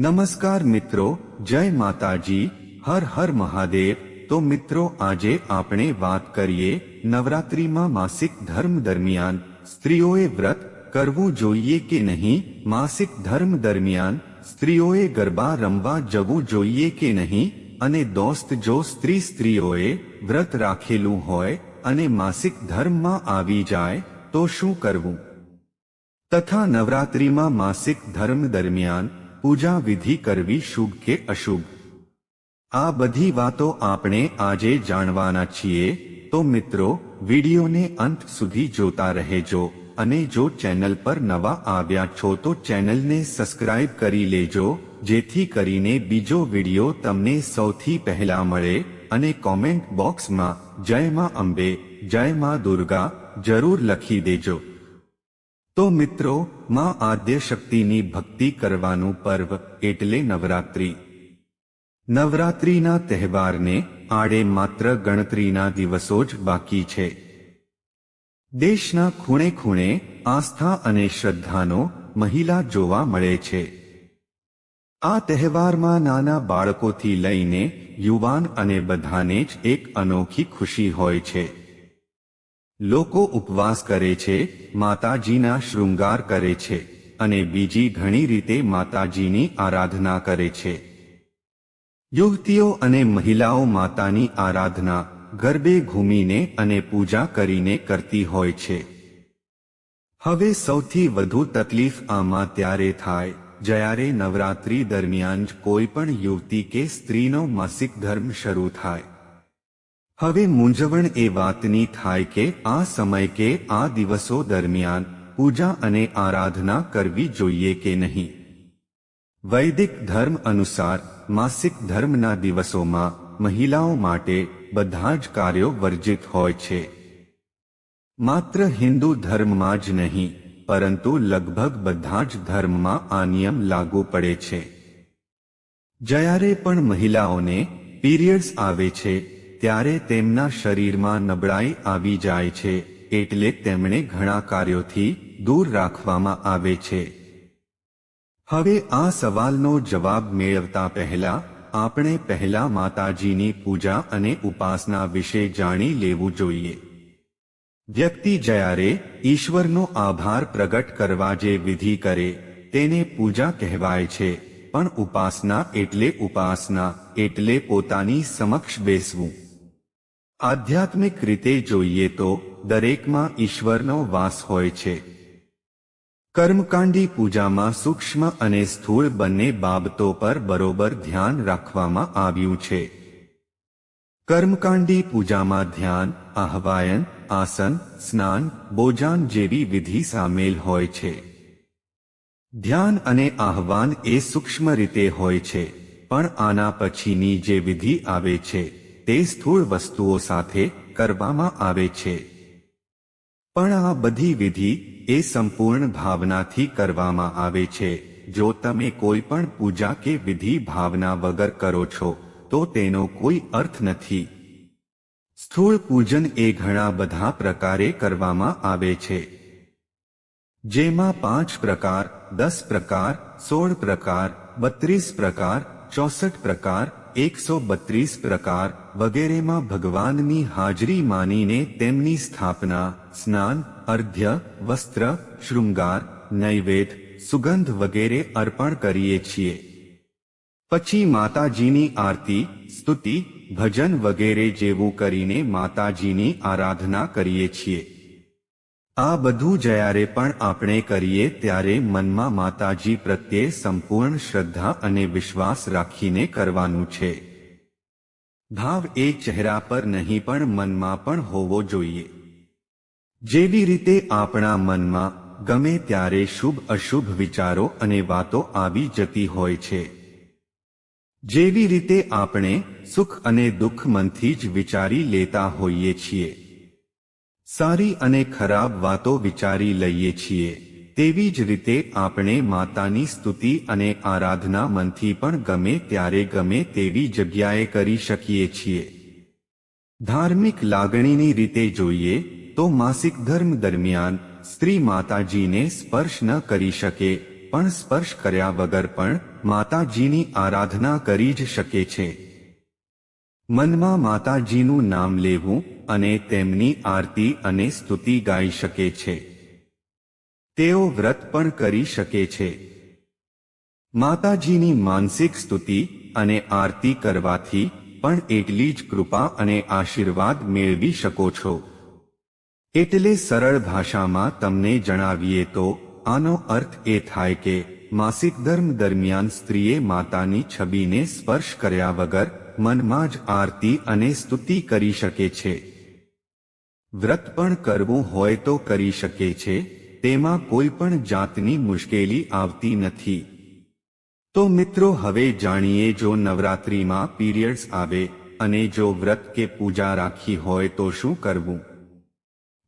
નમસ્કાર મિત્રો જય માતાજી હર હર મહાદેવ તો મિત્રો આજે આપણે વાત કરીએ નવરાત્રિમાં માસિક ધર્મ દરમિયાન સ્ત્રીઓએ વ્રત કરવું જોઈએ કે નહીં માસિક ધર્મ દરમિયાન સ્ત્રીઓએ ગરબા રમવા જવું જોઈએ કે નહીં અને દોસ્ત જો સ્ત્રી સ્ત્રીઓએ વ્રત રાખેલું હોય અને માસિક ધર્મમાં આવી જાય તો શું કરવું તથા નવરાત્રિમાં માસિક ધર્મ દરમિયાન પૂજા વિધિ કરવી શુભ કે અશુભ? આ બધી વાતો આપણે આજે જાણવાના છીએ, તો મિત્રો, વિડીયોને અંત સુધી જોતા રહેજો અને જો ચેનલ પર નવા આવ્યા છો, તો ચેનલને સબસ્ક્રાઇબ કરી લેજો, જેથી કરીને બીજો વીડિયો તમને સૌથી પહેલા મળે અને કોમેન્ટ બોક્સમાં જય માં અંબે, જય માં દુર્ગા જરૂર લખી દેજો. તો મિત્રો, માં આદ્ય શક્તિની ભક્તિ કરવાનું પર્વ એટલે નવરાત્રિ. નવરાત્રિના તહેવારને આડે માત્ર ગણતરીના દિવસો જ બાકી છે. દેશના ખૂણે ખૂણે આસ્થા અને શ્રદ્ધાનો મહિલા જોવા મળે છે. આ તહેવારમાં નાના બાળકોથી લઈને યુવાન અને બધાને જ એક અનોખી ખુશી હોય છે. લોકો ઉપવાસ કરે છે, માતાજીના શૃંગાર કરે છે, અને બીજી ઘણી રીતે માતાજીની આરાધના કરે છે. યુવતીઓ અને મહિલાઓ માતાની આરાધના, ગરબે ઘૂમીને અને પૂજા કરીને કરતી હોય છે. હવે સૌથી વધુ તકલીફ આમાં ત્યારે થાય, જ્યારે નવરાત્રી દરમિયાન જ કોઈ પણ યુવતી કે સ્ત્રીનો માસિક ધર્મ શરૂ થાય. હવે મૂંઝવણ એ વાતની થાય કે આ સમય કે આ દિવસો દરમિયાન પૂજા અને આરાધના કરવી જોઈએ કે નહીં? વૈદિક ધર્મ અનુસાર માસિક ધર્મના દિવસોમાં મહિલાઓ માટે બધા જ કાર્યો વર્જિત હોય છે. માત્ર હિન્દુ ધર્મમાં જ નહીં, પરંતુ લગભગ બધા જ ધર્મમાં આ નિયમ લાગુ પડે છે. જ્યારે પણ મહિલાઓને પીરિયડ્સ આવે છે ત્યારે તેમના શરીરમાં નબળાઈ આવી જાય છે, એટલે તેમણે ઘણા કાર્યોથી દૂર રાખવામાં આવે છે. હવે આ સવાલનો જવાબ મેળવતા પહેલા, આપણે પહેલા માતાજીની પૂજા અને ઉપાસના વિશે જાણી લેવું જોઈએ. વ્યક્તિ જ્યારે ઈશ્વરનો આભાર પ્રગટ કરવા જે વિધિ કરે, તેને પૂજા કહેવાય છે, પણ ઉપાસના એટલે ઉપાસના, એટલે પોતાની સમક્ષ બેસવું. આધ્યાત્મિક રીતે જોઈએ તો દરેકમાં ઈશ્વરનો વાસ હોય છે. કર્મકાંડી પૂજામાં સૂક્ષ્મ અને સ્થૂળ બંને બાબતો પર બરોબર ધ્યાન રાખવામાં આવ્યું છે. કર્મકાંડી પૂજામાં ધ્યાન, આહવાયન, આસન, સ્નાન બોજાન જેવી વિધિ સામેલ હોય છે. ધ્યાન અને આહવાન એ સૂક્ષ્મ રીતે હોય છે, પણ આના પછીની જે વિધિ આવે છે તે સ્થૂળ વસ્તુઓ સાથે કરવામાં આવે છે. પણ આ બધી વિધિ એ સંપૂર્ણ ભાવનાથી કરવામાં આવે છે. જો તમે કોઈ પણ પૂજા કે વિધિ ભાવના વગર કરો છો, તો તેનો કોઈ અર્થ નથી. સ્થૂળ પૂજન એ ઘણા બધા પ્રકારે કરવામાં આવે છે. જેમાં પાંચ પ્રકાર, દસ પ્રકાર, સોળ પ્રકાર, બત્રીસ પ્રકાર, ચોસઠ પ્રકાર એકસો બત્રીસ પ્રકાર વગેરેમાં ભગવાનની હાજરી માનીને તેમની સ્થાપના, સ્નાન, અર્ધ્ય, વસ્ત્ર, શૃંગાર નૈવેદ સુગંધ વગેરે અર્પણ કરીએ છીએ. પછી માતાજીની આરતી, સ્તુતિ, ભજન વગેરે જેવું કરીને માતાજીની આરાધના કરીએ છીએ. આ બધું જ્યારે પણ આપણે કરીએ ત્યારે મનમાં માતાજી પ્રત્યે સંપૂર્ણ શ્રદ્ધા અને વિશ્વાસ રાખીને કરવાનું છે. ભાવ એ ચહેરા પર નહીં પણ મનમાં પણ હોવો જોઈએ. જેવી રીતે આપણા મનમાં ગમે ત્યારે શુભ અશુભ વિચારો અને વાતો આવી જતી હોય છે. જેવી રીતે આપણે સુખ અને દુઃખ મનથી જ વિચારી લેતા હોઈએ છીએ. સારી અને ખરાબ વાતો વિચારી લઈએ છીએ, તેવી જ રીતે આપણે માતાની સ્તુતિ અને આરાધના મનથી પણ ગમે ત્યારે ગમે તેવી જગ્યાએ કરી શકીએ છીએ. ધાર્મિક લાગણીની રીતે જોઈએ, તો માસિક ધર્મ દરમિયાન સ્ત્રી માતાજીને સ્પર્શ ન કરી શકે, પણ સ્પર્શ કર્યા વગર પણ માતાજીની આરાધના કરી જ શકે છે. મનમાં માતાજીનું નામ લેવું અને તેમની આરતી અને સ્તુતિ ગાઈ શકે છે. તેઓ વ્રત પણ કરી શકે છે. માતાજીની માનસિક સ્તુતિ અને આરતી કરવાથી પણ એટલી જ કૃપા અને આશીર્વાદ મેળવી શકો છો. એટલે સરળ ભાષામાં તમને જણાવીએ તો, આનો અર્થ એ થાય કે, માસિક ધર્મ દરમિયાન સ્ત્રીએ માતાની છબીને સ્પર્શ કર્યા વગર મનમાં જ આરતી અને સ્તુતિ કરી શકે છે. વ્રત પણ કરવું હોય તો કરી શકે છે, તેમાં કોઈ પણ જાતની મુશ્કેલી આવતી નથી. તો મિત્રો, હવે જાણીએ જો નવરાત્રિમાં પીરિયડ્સ આવે અને જો વ્રત કે પૂજા રાખી હોય તો શું કરવું?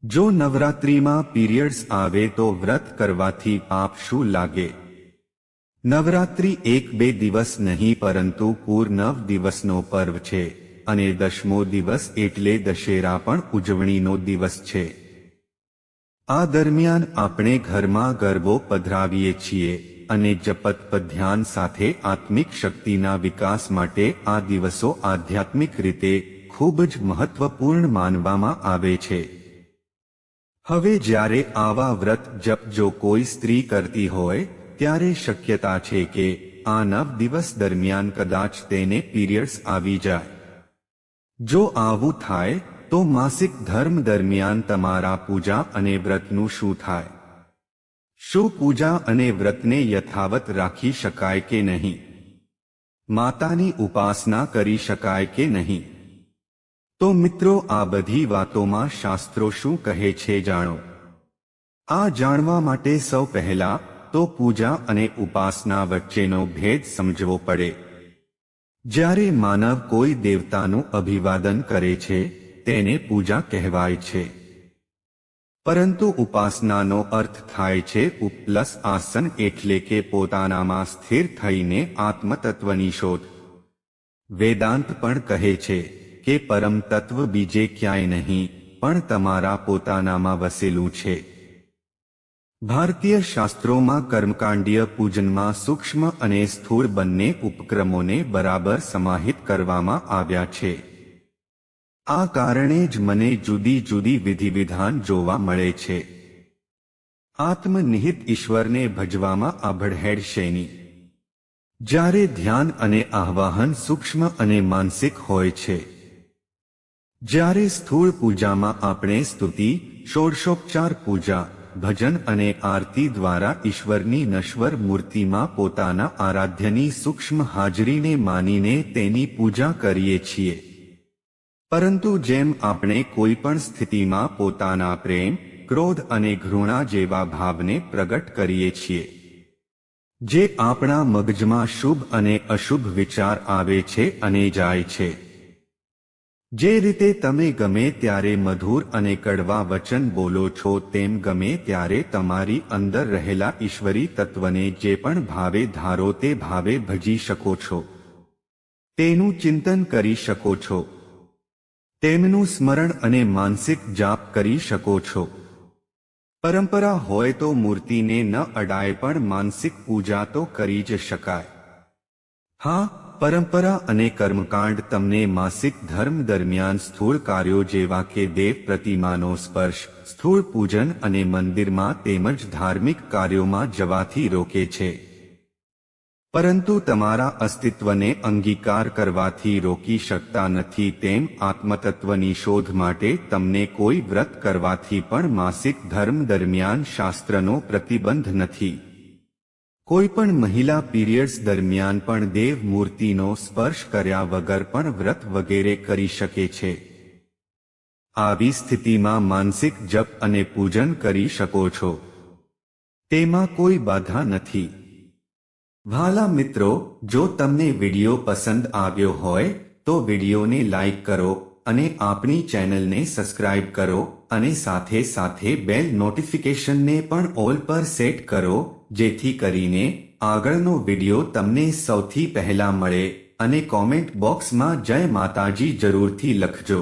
જો નવરાત્રિમાં પીરિયડ્સ આવે તો વ્રત કરવાથી પાપ શું લાગે? નવરાત્રિ એક બે દિવસ નહીં, પરંતુ પૂર નવ દિવસનો પર્વ છે. અને દશમો દિવસ એટલે દશેરા પણ ઉજવણીનો દિવસ છે. આ દરમિયાન આપણે ઘરમાં ગરબો પધરાવીએ છીએ અને જપત ધ્યાન સાથે આત્મિક શક્તિના વિકાસ માટે આ દિવસો આધ્યાત્મિક રીતે ખૂબ જ મહત્વપૂર્ણ માનવામાં આવે છે. હવે જ્યારે આવા વ્રત જપ જો કોઈ સ્ત્રી કરતી હોય, ત્યારે શક્યતા છે કે આ નવ દિવસ દરમિયાન કદાચ તેને પીરિયડ્સ આવી જાય. જો આવું થાય, તો માસિક ધર્મ દરમિયાન તમારા પૂજા અને વ્રતનું શું થાય? શું પૂજા અને વ્રતને યથાવત રાખી શકાય કે નહીં? માતાની ઉપાસના કરી શકાય કે નહીં? તો મિત્રો, આ બધી વાતોમાં શાસ્ત્રો શું કહે છે જાણો. આ જાણવા માટે સૌ પહેલા તો પૂજા અને ઉપાસના વચ્ચેનો ભેદ સમજવો પડે. જ્યારે માનવ કોઈ દેવતાનું અભિવાદન કરે છે, તેને પૂજા કહેવાય છે. પરંતુ ઉપાસનાનો અર્થ થાય છે ઉપલસ આસન એટલે કે પોતાનામાં સ્થિર થઈને આત્મતત્વની શોધ. વેદાંત પણ કહે છે કે પરમ તત્વ બીજે ક્યાંય નહીં, પણ તમારા પોતાનામાં વસેલું છે. ભારતીય શાસ્ત્રોમાં કર્મકાંડીય પૂજનમાં સૂક્ષ્મ અને સ્થૂળ બંને ઉપક્રમોને બરાબર સમાહિત કરવામાં આવ્યા છે. આ કારણે જ મને જુદી જુદી વિધિવિધાન જોવા મળે છે. આત્મનિહિત ઈશ્વરને ભજવામાં આભડહેડ શેની? જ્યારે ધ્યાન અને આહવાહન સૂક્ષ્મ અને માનસિક હોય છે. જ્યારે સ્થૂળ પૂજામાં આપણે સ્તુતિ, ષોડશોપચાર પૂજા ભજન અને આરતી દ્વારા ઈશ્વરની નશ્વર મૂર્તિમાં પોતાના આરાધ્યની સૂક્ષ્મ હાજરીને માનીને તેની પૂજા કરીએ છીએ. પરંતુ જેમ આપણે કોઈ પણ સ્થિતિમાં પોતાના પ્રેમ, ક્રોધ અને ઘૃણા જેવા ભાવને પ્રગટ કરીએ છીએ. જે આપણા મગજમાં શુભ અને અશુભ વિચાર આવે છે અને જાય છે. જે રીતે તમે ગમે ત્યારે મધુર અને કડવા વચન બોલો છો, તેમ ગમે ત્યારે તમારી અંદર રહેલા ઈશ્વરી તત્વને જે પણ ભાવે ધારો તે ભાવે ભજી શકો છો. તેનું ચિંતન કરી શકો છો. તેમનું સ્મરણ અને માનસિક જાપ કરી શકો છો. પરંપરા હોય તો મૂર્તિને ન અડાય પણ માનસિક પૂજા તો કરી જ શકાય. હા પરંપરા અને કર્મકાંડ તમને માસિક ધર્મ દરમિયાન સ્થૂળ કાર્યો જેવા કે દેવ પ્રતિમાનો સ્પર્શ, સ્થૂળ પૂજન અને મંદિરમાં તેમજ ધાર્મિક કાર્યોમાં જવાથી રોકે છે. પરંતુ તમારા અસ્તિત્વને અંગીકાર કરવાથી રોકી શકતા નથી તેમ આત્મતત્વની શોધ માટે તમને કોઈ વ્રત કરવાથી પણ માસિક ધર્મ દરમિયાન શાસ્ત્રનો પ્રતિબંધ નથી. કોઈ પણ મહિલા પીરિયડ્સ દરમિયાન પણ દેવ મૂર્તિનો સ્પર્શ કર્યા વગર પણ વ્રત વગેરે કરી શકે છે. આવી સ્થિતિમાં માનસિક જપ અને પૂજન કરી શકો છો. તેમાં કોઈ બાધા નથી. વાલા મિત્રો, જો તમને વિડિયો પસંદ આવ્યો હોય, તો વિડિયોને લાઈક કરો અને આપણી ચેનલને સબસ્ક્રાઇબ કરો અને સાથે સાથે બેલ નોટિફિકેશનને પણ ઓલ પર સેટ કરો જેથી કરીને આગળનો વિડિયો તમને સૌથી પહેલા મળે અને કોમેન્ટ બોક્સમાં જય માતાજી જરૂરથી લખજો.